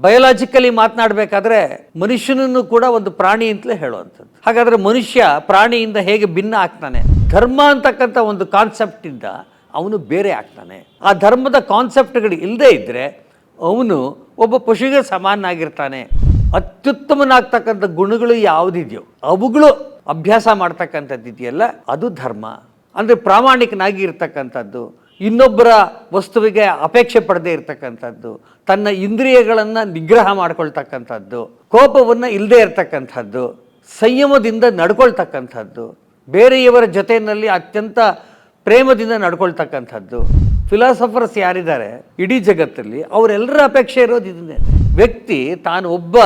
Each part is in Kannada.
ಬಯೋಲಾಜಿಕಲಿ ಮಾತನಾಡಬೇಕಾದ್ರೆ ಮನುಷ್ಯನನ್ನು ಕೂಡ ಒಂದು ಪ್ರಾಣಿ ಅಂತಲೇ ಹೇಳುವಂಥದ್ದು. ಹಾಗಾದರೆ ಮನುಷ್ಯ ಪ್ರಾಣಿಯಿಂದ ಹೇಗೆ ಭಿನ್ನ ಆಗ್ತಾನೆ? ಧರ್ಮ ಅಂತಕ್ಕಂಥ ಒಂದು ಕಾನ್ಸೆಪ್ಟ್ ಇಂದ ಅವನು ಬೇರೆ ಆಗ್ತಾನೆ. ಆ ಧರ್ಮದ ಕಾನ್ಸೆಪ್ಟ್ಗಳು ಇಲ್ಲದೆ ಇದ್ದರೆ ಅವನು ಒಬ್ಬ ಪಶುಗೆ ಸಮಾನಾಗಿರ್ತಾನೆ. ಅತ್ಯುತ್ತಮನಾಗ್ತಕ್ಕಂಥ ಗುಣಗಳು ಯಾವುದಿದೆಯೋ ಅವುಗಳು ಅಭ್ಯಾಸ ಮಾಡ್ತಕ್ಕಂಥದ್ದು ಇದೆಯಲ್ಲ ಅದು ಧರ್ಮ. ಅಂದರೆ ಪ್ರಾಮಾಣಿಕನಾಗಿ ಇರ್ತಕ್ಕಂಥದ್ದು ಇನ್ನೊಬ್ಬರ ವಸ್ತುವಿಗೆ ಅಪೇಕ್ಷೆ ಪಡೆದೇ ಇರತಕ್ಕಂಥದ್ದು, ತನ್ನ ಇಂದ್ರಿಯಗಳನ್ನು ನಿಗ್ರಹ ಮಾಡ್ಕೊಳ್ತಕ್ಕಂಥದ್ದು, ಕೋಪವನ್ನು ಇಲ್ಲದೆ ಇರತಕ್ಕಂಥದ್ದು, ಸಂಯಮದಿಂದ ನಡ್ಕೊಳ್ತಕ್ಕಂಥದ್ದು, ಬೇರೆಯವರ ಜೊತೆಯಲ್ಲಿ ಅತ್ಯಂತ ಪ್ರೇಮದಿಂದ ನಡ್ಕೊಳ್ತಕ್ಕಂಥದ್ದು. ಫಿಲಾಸಫರ್ಸ್ ಯಾರಿದ್ದಾರೆ? ಇಡೀ ಜಗತ್ತಲ್ಲಿ ಅವರೆಲ್ಲರ ಅಪೇಕ್ಷೆ ಇರೋದು ಇದನ್ನೇ. ವ್ಯಕ್ತಿ ತಾನು ಒಬ್ಬ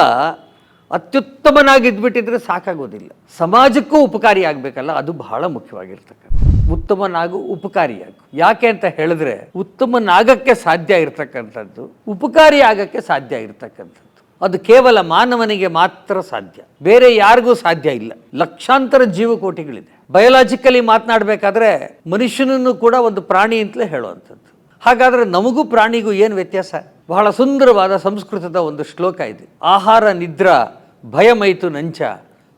ಅತ್ಯುತ್ತಮನಾಗಿದ್ಬಿಟ್ಟಿದ್ರೆ ಸಾಕಾಗೋದಿಲ್ಲ. ಸಮಾಜಕ್ಕೂ ಉಪಕಾರಿಯಾಗಬೇಕಲ್ಲ, ಅದು ಬಹಳ ಮುಖ್ಯವಾಗಿರ್ತಕ್ಕಂಥ ಉತ್ತಮನಾಗು ಉಪಕಾರಿಯಾಗು. ಯಾಕೆ ಅಂತ ಹೇಳಿದ್ರೆ ಉತ್ತಮನಾಗಕ್ಕೆ ಸಾಧ್ಯ ಇರತಕ್ಕಂಥದ್ದು ಉಪಕಾರಿ ಆಗಕ್ಕೆ ಸಾಧ್ಯ ಇರತಕ್ಕಂಥದ್ದು. ಅದು ಕೇವಲ ಮಾನವನಿಗೆ ಮಾತ್ರ ಸಾಧ್ಯ. ಬೇರೆ ಯಾರಿಗೂ ಸಾಧ್ಯ ಇಲ್ಲ. ಲಕ್ಷಾಂತರ ಜೀವಕೋಟಿಗಳಿದೆ. ಬಯೋಲಾಜಿಕಲಿ ಮಾತನಾಡಬೇಕಾದ್ರೆ ಮನುಷ್ಯನನ್ನು ಕೂಡ ಒಂದು ಪ್ರಾಣಿ ಅಂತಲೇ ಹೇಳುವಂಥದ್ದು. ಹಾಗಾದ್ರೆ ನಮಗೂ ಪ್ರಾಣಿಗೂ ಏನು ವ್ಯತ್ಯಾಸ? ಬಹಳ ಸುಂದರವಾದ ಸಂಸ್ಕೃತದ ಒಂದು ಶ್ಲೋಕ ಇದೆ. ಆಹಾರ ನಿದ್ರಾ ಭಯಮೈತು ನಂಚ,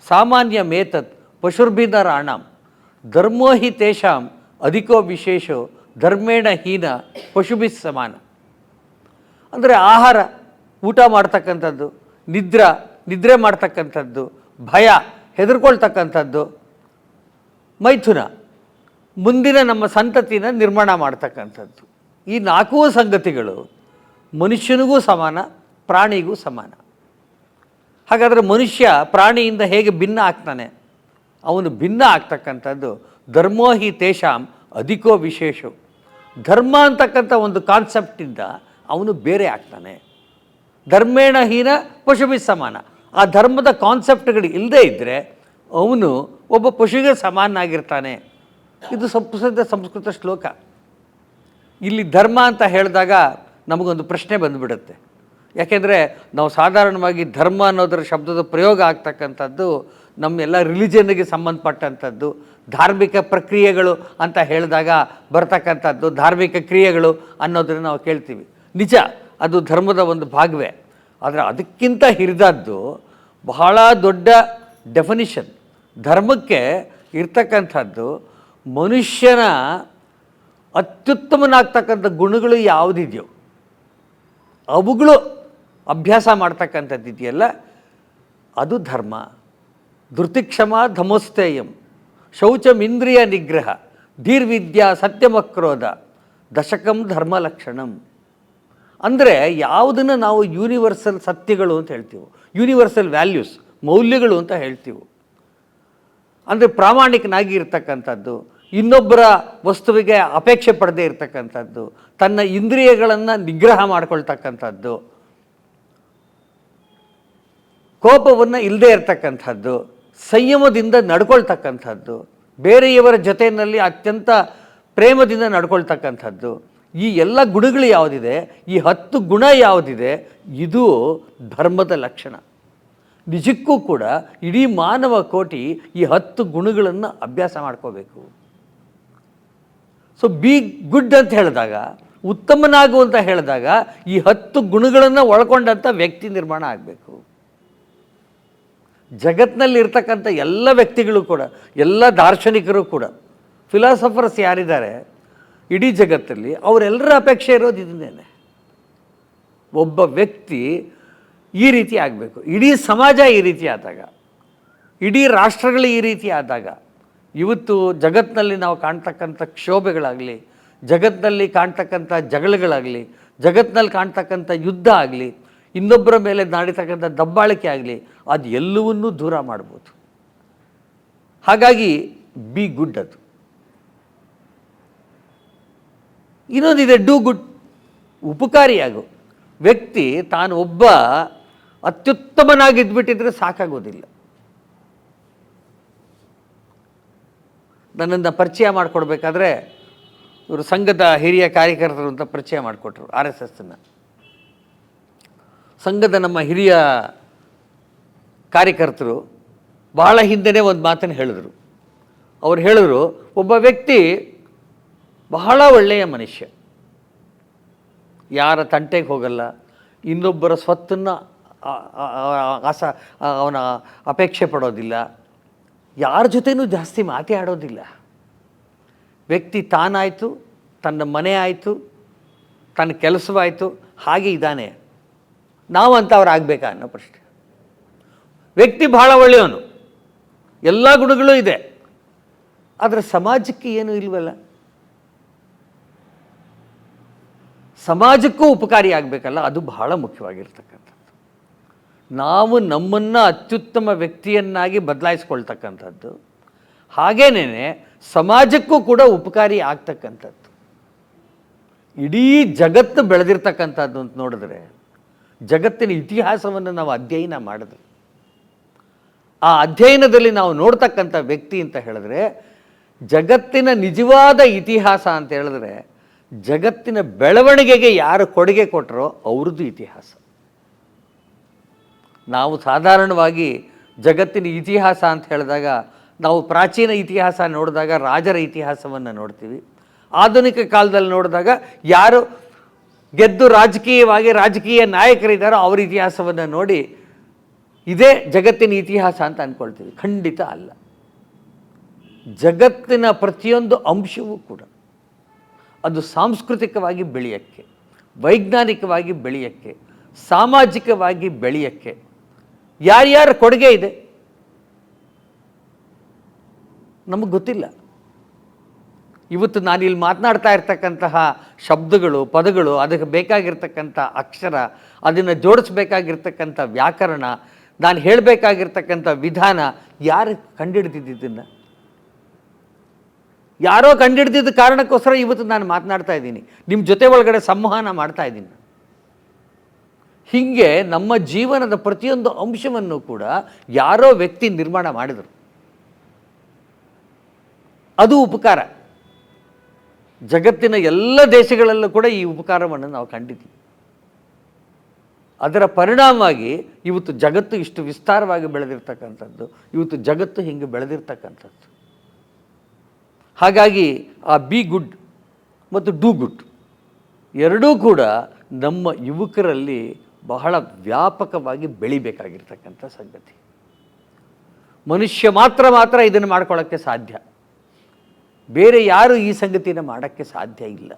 ಸಾಮಾನ್ಯ ಮೇತತ್ ಪಶುರ್ಭಿನರಾಣಂ. ಧರ್ಮೋ ಹಿ ತೇಷಾಂ ಅಧಿಕೋ ವಿಶೇಷೋ ಧರ್ಮೇಣ ಹೀನ ಪಶುಭಿ ಸಮಾನ. ಅಂದರೆ ಆಹಾರ ಊಟ ಮಾಡ್ತಕ್ಕಂಥದ್ದು, ನಿದ್ರ, ನಿದ್ರೆ ಮಾಡ್ತಕ್ಕಂಥದ್ದು, ಭಯ ಹೆದರ್ಕೊಳ್ತಕ್ಕಂಥದ್ದು, ಮೈಥುನ ಮುಂದಿನ ನಮ್ಮ ಸಂತತಿನ ನಿರ್ಮಾಣ ಮಾಡ್ತಕ್ಕಂಥದ್ದು. ಈ ನಾಲ್ಕೂ ಸಂಗತಿಗಳು ಮನುಷ್ಯನಿಗೂ ಸಮಾನ, ಪ್ರಾಣಿಗೂ ಸಮಾನ. ಹಾಗಾದರೆ ಮನುಷ್ಯ ಪ್ರಾಣಿಯಿಂದ ಹೇಗೆ ಭಿನ್ನ ಆಗ್ತಾನೆ? ಅವನು ಭಿನ್ನ ಆಗ್ತಕ್ಕಂಥದ್ದು. ಧರ್ಮೋ ಹಿ ತೇಷಾಂ, ಅಧಿಕೋ ವಿಶೇಷ. ಧರ್ಮ ಅಂತಕ್ಕಂಥ ಒಂದು ಕಾನ್ಸೆಪ್ಟಿಂದ ಅವನು ಬೇರೆ ಆಗ್ತಾನೆ. ಧರ್ಮೇಣ ಹೀನ ಪಶುಭಿ ಸಮಾನ. ಆ ಧರ್ಮದ ಕಾನ್ಸೆಪ್ಟ್ಗಳು ಇಲ್ಲದೇ ಇದ್ದರೆ ಅವನು ಒಬ್ಬ ಪಶುಗೆ ಸಮಾನಾಗಿರ್ತಾನೆ. ಇದು ಸಂಸ್ಕೃತ ಸಂಸ್ಕೃತ ಶ್ಲೋಕ. ಇಲ್ಲಿ ಧರ್ಮ ಅಂತ ಹೇಳಿದಾಗ ನಮಗೊಂದು ಪ್ರಶ್ನೆ ಬಂದುಬಿಡುತ್ತೆ. ಯಾಕೆಂದರೆ ನಾವು ಸಾಧಾರಣವಾಗಿ ಧರ್ಮ ಅನ್ನೋದರ ಶಬ್ದದ ಪ್ರಯೋಗ ಆಗ್ತಕ್ಕಂಥದ್ದು ನಮ್ಮೆಲ್ಲ ರಿಲಿಜನ್ಗೆ ಸಂಬಂಧಪಟ್ಟಂಥದ್ದು, ಧಾರ್ಮಿಕ ಪ್ರಕ್ರಿಯೆಗಳು ಅಂತ ಹೇಳಿದಾಗ ಬರ್ತಕ್ಕಂಥದ್ದು, ಧಾರ್ಮಿಕ ಕ್ರಿಯೆಗಳು ಅನ್ನೋದನ್ನು ನಾವು ಕೇಳ್ತೀವಿ. ನಿಜ, ಅದು ಧರ್ಮದ ಒಂದು ಭಾಗವೇ. ಆದರೆ ಅದಕ್ಕಿಂತ ಹಿರಿದದ್ದು ಬಹಳ ದೊಡ್ಡ ಡೆಫಿನಿಷನ್ ಧರ್ಮಕ್ಕೆ ಇರ್ತಕ್ಕಂಥದ್ದು ಮನುಷ್ಯನ ಅತ್ಯುತ್ತಮನಾಗ್ತಕ್ಕಂಥ ಗುಣಗಳು ಯಾವುದಿದೆಯೋ, ಅವುಗಳು ಅಭ್ಯಾಸ ಮಾಡ್ತಕ್ಕಂಥದ್ದು ಇದೆಯಲ್ಲ ಅದು ಧರ್ಮ. ಧೃತಿಕ್ಷಮ ಧಮೋಸ್ತೇಯಂ ಶೌಚಮಿಂದ್ರಿಯ ನಿಗ್ರಹ ಧೀರ್ವಿದ್ಯಾ ಸತ್ಯಮಕ್ರೋಧ ದಶಕಂ ಧರ್ಮಲಕ್ಷಣಂ ಅಂದರೆ ಯಾವುದನ್ನು ನಾವು ಯೂನಿವರ್ಸಲ್ ಸತ್ಯಗಳು ಅಂತ ಹೇಳ್ತೀವಿ ಯೂನಿವರ್ಸಲ್ ವ್ಯಾಲ್ಯೂಸ್ ಮೌಲ್ಯಗಳು ಅಂತ ಹೇಳ್ತೀವಿ, ಅಂದರೆ ಪ್ರಾಮಾಣಿಕನಾಗಿ ಇರ್ತಕ್ಕಂಥದ್ದು ಇನ್ನೊಬ್ಬರ ವಸ್ತುವಿಗೆ ಅಪೇಕ್ಷೆ ಪಡೆದೇ ಇರತಕ್ಕಂಥದ್ದು, ತನ್ನ ಇಂದ್ರಿಯಗಳನ್ನು ನಿಗ್ರಹ ಮಾಡಿಕೊಳ್ತಕ್ಕಂಥದ್ದು, ಕೋಪವನ್ನು ಇಲ್ಲದೆ ಇರತಕ್ಕಂಥದ್ದು ಸಂಯಮದಿಂದ ನಡ್ಕೊಳ್ತಕ್ಕಂಥದ್ದು, ಬೇರೆಯವರ ಜೊತೆಯಲ್ಲಿ ಅತ್ಯಂತ ಪ್ರೇಮದಿಂದ ನಡ್ಕೊಳ್ತಕ್ಕಂಥದ್ದು, ಈ ಎಲ್ಲ ಗುಣಗಳು ಯಾವುದಿದೆ, ಈ ಹತ್ತು ಗುಣ ಯಾವುದಿದೆ, ಇದು ಧರ್ಮದ ಲಕ್ಷಣ. ನಿಜಕ್ಕೂ ಕೂಡ ಇಡೀ ಮಾನವ ಕೋಟಿ ಈ ಹತ್ತು ಗುಣಗಳನ್ನು ಅಭ್ಯಾಸ ಮಾಡ್ಕೋಬೇಕು. ಸೊ ಬಿ ಗುಡ್ ಅಂತ ಹೇಳಿದಾಗ, ಉತ್ತಮನಾಗು ಅಂತ ಹೇಳಿದಾಗ ಈ ಹತ್ತು ಗುಣಗಳನ್ನು ಒಳಗೊಂಡಂಥ ವ್ಯಕ್ತಿ ನಿರ್ಮಾಣ ಆಗಬೇಕು. ಜಗತ್ತಿನಲ್ಲಿ ಇರ್ತಕ್ಕಂಥ ಎಲ್ಲ ವ್ಯಕ್ತಿಗಳು ಕೂಡ, ಎಲ್ಲ ದಾರ್ಶನಿಕರು ಕೂಡ ಫಿಲಾಸಫರ್ಸ್ ಯಾರಿದ್ದಾರೆ, ಇಡೀ ಜಗತ್ತಲ್ಲಿ ಅವರೆಲ್ಲರ ಅಪೇಕ್ಷೆ ಇರೋದು ಇದನ್ನೇ ಒಬ್ಬ ವ್ಯಕ್ತಿ ಈ ರೀತಿ ಆಗಬೇಕು. ಇಡೀ ಸಮಾಜ ಈ ರೀತಿ ಆದಾಗ, ಇಡೀ ರಾಷ್ಟ್ರಗಳು ಈ ರೀತಿ ಆದಾಗ, ಇವತ್ತು ಜಗತ್ತಿನಲ್ಲಿ ನಾವು ಕಾಣ್ತಕ್ಕಂಥ ಕ್ಷೋಭೆಗಳಾಗಲಿ ಜಗತ್ತಿನಲ್ಲಿ ಕಾಣ್ತಕ್ಕಂಥ ಜಗಳಗಳಾಗಲಿ ಜಗತ್ತಿನಲ್ಲಿ ಕಾಣ್ತಕ್ಕಂಥ ಯುದ್ಧ ಆಗಲಿ ಇನ್ನೊಬ್ಬರ ಮೇಲೆ ನಾಡಿತಕ್ಕಂಥ ದಬ್ಬಾಳಿಕೆ ಆಗಲಿ, ಅದು ಎಲ್ಲವನ್ನೂ ದೂರ ಮಾಡ್ಬೋದು. ಹಾಗಾಗಿ ಬಿ ಗುಡ್ ಅದು. ಇನ್ನೊಂದಿದೆ ಡೂ ಗುಡ್ ಉಪಕಾರಿಯಾಗು. ವ್ಯಕ್ತಿ ತಾನು ಒಬ್ಬ ಅತ್ಯುತ್ತಮನಾಗಿದ್ಬಿಟ್ಟಿದ್ರೆ ಸಾಕಾಗೋದಿಲ್ಲ. ನನ್ನನ್ನು ಪರಿಚಯ ಮಾಡಿಕೊಡ್ಬೇಕಾದ್ರೆ, ಇವರು ಸಂಘದ ಹಿರಿಯ ಕಾರ್ಯಕರ್ತರು ಅಂತ ಪರಿಚಯ ಮಾಡಿಕೊಟ್ರು ಆರ್ ಎಸ್ ಎಸ್ಸನ್ನು ಸಂಘದ ನಮ್ಮ ಹಿರಿಯ ಕಾರ್ಯಕರ್ತರು ಬಹಳ ಹಿಂದೆನೇ ಒಂದು ಮಾತನ್ನು ಹೇಳಿದರು. ಅವ್ರು ಹೇಳಿದ್ರು, ಒಬ್ಬ ವ್ಯಕ್ತಿ ಬಹಳ ಒಳ್ಳೆಯ ಮನುಷ್ಯ. ಯಾರ ತಂಟೆಗೆ ಹೋಗಲ್ಲ, ಇನ್ನೊಬ್ಬರ ಸ್ವತ್ತನ್ನು ಆಸ, ಅವನ ಅಪೇಕ್ಷೆ ಪಡೋದಿಲ್ಲ. ಯಾರ ಜೊತೆನೂ ಜಾಸ್ತಿ ಮಾತಾಡೋದಿಲ್ಲ ವ್ಯಕ್ತಿ ತಾನಾಯಿತು, ತನ್ನ ಮನೆ ಆಯಿತು, ತನ್ನ ಕೆಲಸವಾಯಿತು, ಹಾಗೆ ಇದ್ದಾನೆ. ನಾವು ಅಂಥವ್ರು ಆಗಬೇಕಾ ಅನ್ನೋ ಪ್ರಶ್ನೆ. ವ್ಯಕ್ತಿ ಭಾಳ ಒಳ್ಳೆಯವನು. ಎಲ್ಲ ಗುಣಗಳು ಇದೆ. ಆದರೆ ಸಮಾಜಕ್ಕೆ ಏನೂ ಇಲ್ವಲ್ಲ. ಸಮಾಜಕ್ಕೂ ಉಪಕಾರಿ ಆಗಬೇಕಲ್ಲ, ಅದು ಬಹಳ ಮುಖ್ಯವಾಗಿರ್ತಕ್ಕಂಥದ್ದು. ನಾವು ನಮ್ಮನ್ನು ಅತ್ಯುತ್ತಮ ವ್ಯಕ್ತಿಯನ್ನಾಗಿ ಬದಲಾಯಿಸ್ಕೊಳ್ತಕ್ಕಂಥದ್ದು. ಹಾಗೇನೇ ಸಮಾಜಕ್ಕೂ ಕೂಡ ಉಪಕಾರಿ ಆಗ್ತಕ್ಕಂಥದ್ದು. ಇಡೀ ಜಗತ್ತು ಬೆಳೆದಿರ್ತಕ್ಕಂಥದ್ದು ಅಂತ ನೋಡಿದ್ರೆ ಜಗತ್ತಿನ ಇತಿಹಾಸವನ್ನು ನಾವು ಅಧ್ಯಯನ ಮಾಡಿದ್ರೆ ಆ ಅಧ್ಯಯನದಲ್ಲಿ ನಾವು ನೋಡ್ತಕ್ಕಂಥ ವ್ಯಕ್ತಿ ಅಂತ ಹೇಳಿದ್ರೆ, ಜಗತ್ತಿನ ನಿಜವಾದ ಇತಿಹಾಸ ಅಂತ ಹೇಳಿದ್ರೆ, ಜಗತ್ತಿನ ಬೆಳವಣಿಗೆಗೆ ಯಾರು ಕೊಡುಗೆ ಕೊಟ್ಟರೋ ಅವ್ರದ್ದು ಇತಿಹಾಸ. ನಾವು ಸಾಧಾರಣವಾಗಿ ಜಗತ್ತಿನ ಇತಿಹಾಸ ಅಂತ ಹೇಳಿದಾಗ, ನಾವು ಪ್ರಾಚೀನ ಇತಿಹಾಸ ನೋಡಿದಾಗ ರಾಜರ ಇತಿಹಾಸವನ್ನು ನೋಡ್ತೀವಿ. ಆಧುನಿಕ ಕಾಲದಲ್ಲಿ ನೋಡಿದಾಗ ಯಾರು ಗೆದ್ದು ರಾಜಕೀಯವಾಗಿ ರಾಜಕೀಯ ನಾಯಕರಿದ್ದಾರೋ, ಅವ್ರ ಇತಿಹಾಸವನ್ನು ನೋಡಿ ಇದೇ ಜಗತ್ತಿನ ಇತಿಹಾಸ ಅಂತ ಅಂದ್ಕೊಳ್ತೀವಿ ಖಂಡಿತ ಅಲ್ಲ. ಜಗತ್ತಿನ ಪ್ರತಿಯೊಂದು ಅಂಶವೂ ಕೂಡ ಅದು ಸಾಂಸ್ಕೃತಿಕವಾಗಿ ಬೆಳೆಯೋಕ್ಕೆ, ವೈಜ್ಞಾನಿಕವಾಗಿ ಬೆಳೆಯಕ್ಕೆ, ಸಾಮಾಜಿಕವಾಗಿ ಬೆಳೆಯಕ್ಕೆ ಯಾರ್ಯಾರ ಕೊಡುಗೆ ಇದೆ? ನಮಗೆ ಗೊತ್ತಿಲ್ಲ. ಇವತ್ತು ನಾನಿಲ್ಲಿ ಮಾತನಾಡ್ತಾ ಇರ್ತಕ್ಕಂತಹ ಶಬ್ದಗಳು, ಪದಗಳು, ಅದಕ್ಕೆ ಬೇಕಾಗಿರ್ತಕ್ಕಂಥ ಅಕ್ಷರ, ಅದನ್ನು ಜೋಡಿಸ್ಬೇಕಾಗಿರ್ತಕ್ಕಂಥ ವ್ಯಾಕರಣ, ನಾನು ಹೇಳಬೇಕಾಗಿರ್ತಕ್ಕಂಥ ವಿಧಾನ, ಯಾರು ಕಂಡುಹಿಡ್ದಿದ್ದನ್ನು ಯಾರೋ ಕಂಡಿಡ್ದಿದ್ದ ಕಾರಣಕ್ಕೋಸ್ಕರ ಇವತ್ತು ನಾನು ಮಾತನಾಡ್ತಾ ಇದ್ದೀನಿ. ನಿಮ್ಮ ಜೊತೆ ಒಳಗಡೆ ಸಂವಹನ ಮಾಡ್ತಾ ಇದ್ದೀನಿ. ಹೀಗೆ ನಮ್ಮ ಜೀವನದ ಪ್ರತಿಯೊಂದು ಅಂಶವನ್ನು ಕೂಡ ಯಾರೋ ವ್ಯಕ್ತಿ ನಿರ್ಮಾಣ ಮಾಡಿದರು. ಅದು ಉಪಕಾರ. ಜಗತ್ತಿನ ಎಲ್ಲ ದೇಶಗಳಲ್ಲೂ ಕೂಡ ಈ ಉಪಕಾರವನ್ನು ನಾವು ಕಂಡಿದ್ದೀವಿ. ಅದರ ಪರಿಣಾಮವಾಗಿ ಇವತ್ತು ಜಗತ್ತು ಇಷ್ಟು ವಿಸ್ತಾರವಾಗಿ ಬೆಳೆದಿರ್ತಕ್ಕಂಥದ್ದು, ಇವತ್ತು ಜಗತ್ತು ಹಿಂಗೆ ಬೆಳೆದಿರ್ತಕ್ಕಂಥದ್ದು. ಹಾಗಾಗಿ ಆ ಬಿ ಗುಡ್ ಮತ್ತು ಡೂ ಗುಡ್ ಎರಡೂ ಕೂಡ ನಮ್ಮ ಯುವಕರಲ್ಲಿ ಬಹಳ ವ್ಯಾಪಕವಾಗಿ ಬೆಳಿಬೇಕಾಗಿರ್ತಕ್ಕಂಥ ಸಂಗತಿ. ಮನುಷ್ಯ ಮಾತ್ರ ಮಾತ್ರ ಇದನ್ನು ಮಾಡ್ಕೊಳ್ಳೋಕ್ಕೆ ಸಾಧ್ಯ. ಬೇರೆ ಯಾರು ಈ ಸಂಗತಿನ ಮಾಡೋಕ್ಕೆ ಸಾಧ್ಯ ಇಲ್ಲ.